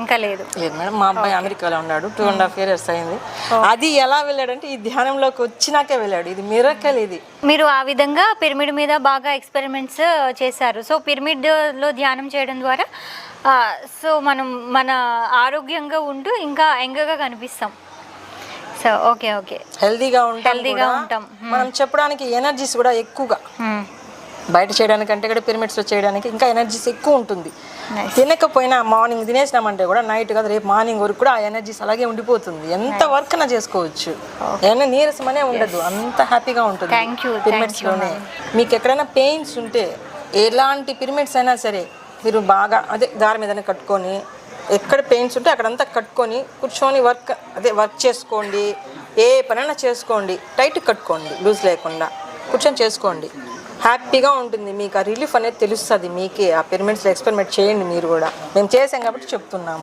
ఇంకా లేదు. లేదు మేడం మా అబ్బాయి అమెరికాలో ఉన్నాడు టూ అండ్ హాఫ్ ఇయర్స్ అయింది. అది ఎలా వెళ్ళాడంటే ఈ ధ్యానంలోకి వచ్చినాకే వెళ్ళాడు. ఇది మిరకల్ ఇది. మీరు ఆ విధంగా పిరమిడ్ మీద బాగా ఎక్స్పెరిమెంట్స్ చేశారు. సో పిరమిడ్లో ధ్యానం చేయడం ద్వారా సో మనం మన ఆరోగ్యంగా ఉంటూ ఇంకా యంగ్గా కనిపిస్తాం. So okay okay. హెల్దీగా ఉంటాం హెల్దీగా. ఉంటాం. మనం చెప్పడానికి ఎనర్జీస్ కూడా ఎక్కువగా. బయట చేయడానికంటే కూడా పిరమిడ్స్ చేయడానికి ఇంకా ఎనర్జీస్ ఎక్కువ ఉంటుంది. తినకపోయినా మార్నింగ్ తినేసినామంటే కూడా నైట్ కదా రేపు మార్నింగ్ వరకు కూడా ఆ ఎనర్జీస్ అలాగే ఉండిపోతుంది. ఎంత వర్క్ నా చేసుకోవచ్చు. ఏమైనా నీరసమనే ఉండదు. అంత హ్యాపీగా ఉంటుంది Thank you, thank పిరమిడ్స్లోనే. మీకు ఎక్కడైనా పెయిన్స్ ఉంటే ఎలాంటి పిరమిడ్స్ అయినా సరే మీరు బాగా అదే దారి మీదనే కట్టుకొని ఎక్కడ పెయిన్స్ ఉంటే అక్కడంతా కట్టుకొని కూర్చొని వర్క్ అదే వర్క్ చేసుకోండి. ఏ పనైనా చేసుకోండి. టైట్ కట్టుకోండి. లూజ్ లేకుండా. కూర్చొని చేసుకోండి. హ్యాపీగా ఉంటుంది. మీకు ఆ రిలీఫ్ అనేది తెలుస్తుంది. మీకే ఆ పిరమిడ్స్లో ఎక్స్పెరిమెంట్ చేయండి మీరు కూడా. మేము చేసాం కాబట్టి చెప్తున్నాము